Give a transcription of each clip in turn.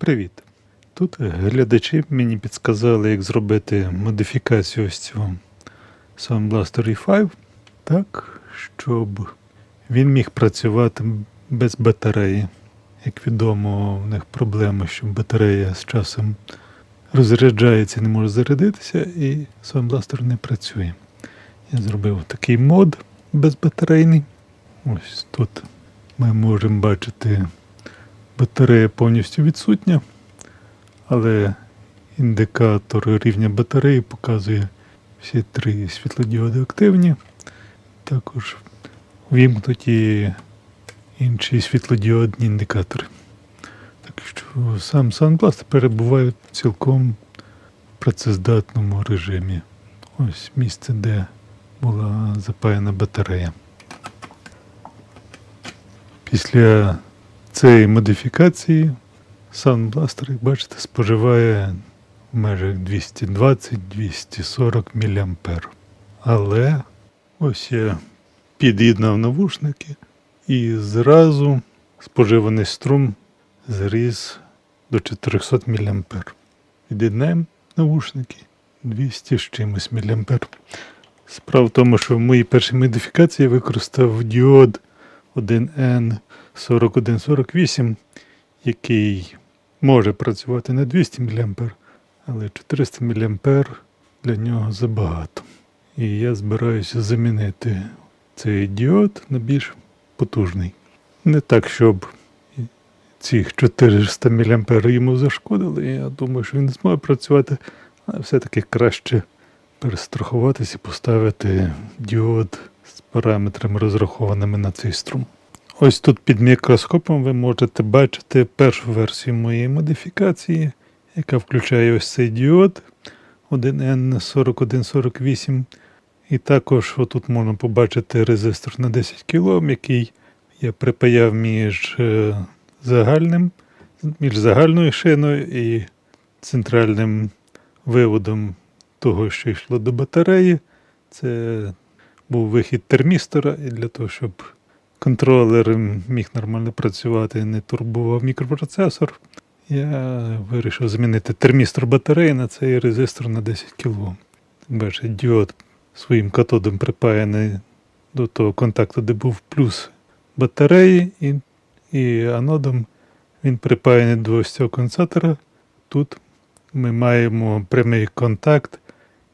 Привіт! Тут глядачі мені підказали, як зробити модифікацію ось цього Sound Blaster E5 так, щоб він міг працювати без батареї. Як відомо, в них проблема, що батарея з часом розряджається, не може зарядитися, і Sound Blaster не працює. Я зробив такий мод безбатарейний. Ось тут ми можемо бачити батарея повністю відсутня, але індикатор рівня батареї показує всі три світлодіоди активні. Також вімкнуті інші світлодіодні індикатори. Так що сам SunBlast перебуває в цілком працездатному режимі. Ось місце, де була запаяна батарея. Після цієї модифікації Sunblaster, бачите, споживає в межах 220-240 мА. Але ось я під'єднав навушники і зразу споживаний струм зріс до 400 мА. Від'єднаємо навушники 200 з чимось мА. Справа в тому, що в моїй першій модифікації я використав діод 1N4148, який може працювати на 200 мА, але 400 мА для нього забагато. І я збираюся замінити цей діод на більш потужний. Не так, щоб цих 400 мА йому зашкодили. Я думаю, що він не зможе працювати, але все-таки краще перестрахуватися і поставити діод з параметрами, розрахованими на цей струм. Ось тут під мікроскопом ви можете бачити першу версію моєї модифікації, яка включає ось цей діод 1N4148. І також отут можна побачити резистор на 10 кОм, який я припаяв між е, загальним, між загальною шиною і центральним виводом того, що йшло до батареї. Це був вихід термістора, і для того, щоб контролер міг нормально працювати не турбував мікропроцесор, я вирішив змінити термістор батареї на цей резистор на 10 кОм. Бачите, діод своїм катодом припаяний до того контакту, де був плюс батареї, і, і анодом він припаяний до ось цього конденсатора. Тут ми маємо прямий контакт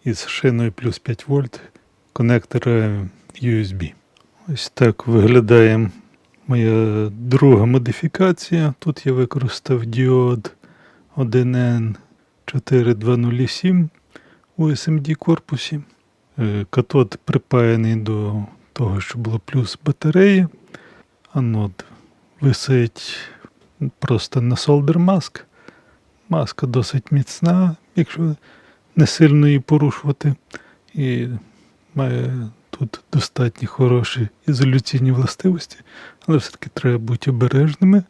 із шиною плюс 5 вольт конектора USB. Ось так виглядає моя друга модифікація. Тут я використав діод 1N4207 у SMD корпусі. Е, Катод припаяний до того, що було плюс батареї. Анод висить просто на солдер маск. Маска досить міцна, якщо не сильно її порушувати. І має тут достатньо хороші ізоляційні властивості, але все-таки треба бути обережними.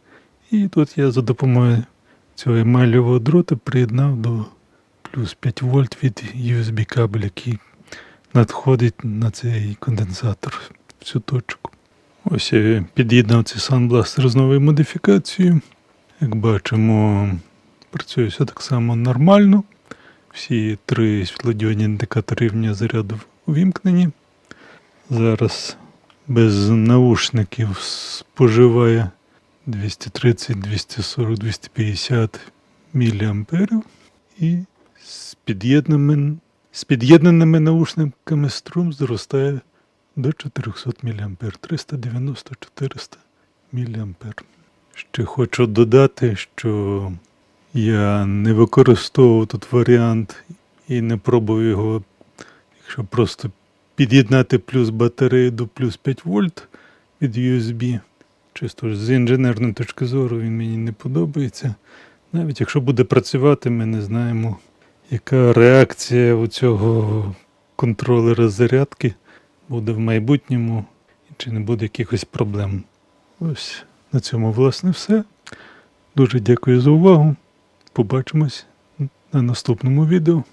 І тут я за допомогою цього емалівого дрота приєднав до плюс 5 вольт від USB кабель, який надходить на цей конденсатор в цю точку. Ось я під'єднав цей Sunblaster з новою модифікацією. Як бачимо, працює все так само нормально. Всі три світлодіодні індикатори рівня заряду увімкнені. Зараз без наушників споживає 230, 240, 250 мА. І з під'єднаними, з під'єднаними наушниками струм зростає до 400 мА, 390-400 мА. Ще хочу додати, що я не використовував тут варіант і не пробував його, якщо просто під'єднати плюс батарею до плюс 5 вольт від USB. Чисто ж з інженерної точки зору він мені не подобається. Навіть якщо буде працювати, ми не знаємо, яка реакція у цього контролера зарядки буде в майбутньому, чи не буде якихось проблем. Ось на цьому, власне, все. Дуже дякую за увагу. Побачимось на наступному відео.